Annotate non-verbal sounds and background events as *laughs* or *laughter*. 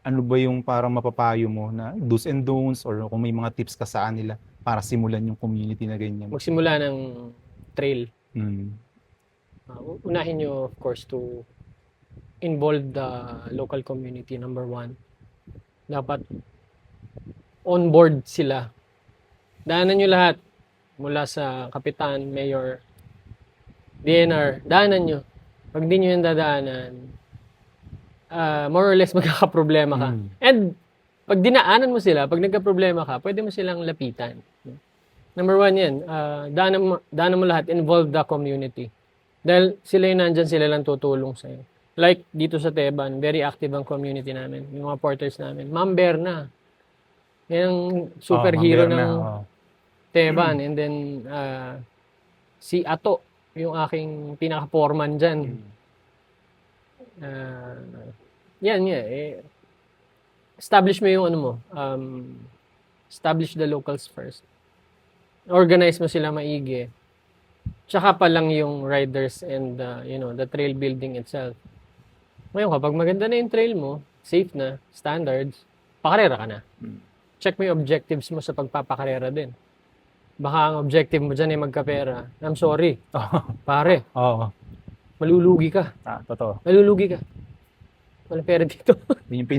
ano ba yung parang mapapayo mo na do's and don'ts or kung may mga tips ka sa nila para simulan yung community na ganyan? Magsimula ng trail. Mm. Uh, unahin nyo, of course, to involve the local community, number one. Dapat on board sila. Daanan nyo lahat. Mula sa kapitan, mayor, DNR. Daanan nyo. Pag di nyo yung dadaanan, ah, more or less *laughs* magkakaproblema ka. Mm. And pag dinaanan mo sila, pag nagka-problema ka, pwede mo silang lapitan. Number one yan, uh, daanan, mo, daanan mo lahat, involve the community. Dahil sila yung nandyan, sila lang tutulong sa'yo. Like dito sa Teban, very active ang community namin, yung mga porters namin. Ma'am Berna, yan ang superhero Oh, ng oh. Teban. And then, uh, si Ato, yung aking pinaka-foreman dyan. Ah, yan nga, eh, establish mo yung ano mo, um, establish the locals first. Organize mo sila maigi. Tsaka pa lang yung riders and, uh, you know, the trail building itself. Ngayon, kapag maganda na yung trail mo, safe na, standards, pakarera ka na. Mm. Check mo yung objectives mo sa pagpapakarera din. Baka ang objective mo dyan ay magkapera. I'm sorry, *laughs* pare, Oo, malulugi ka. ah, totoo. Malulugi ka. Walang pera dito. Yun yung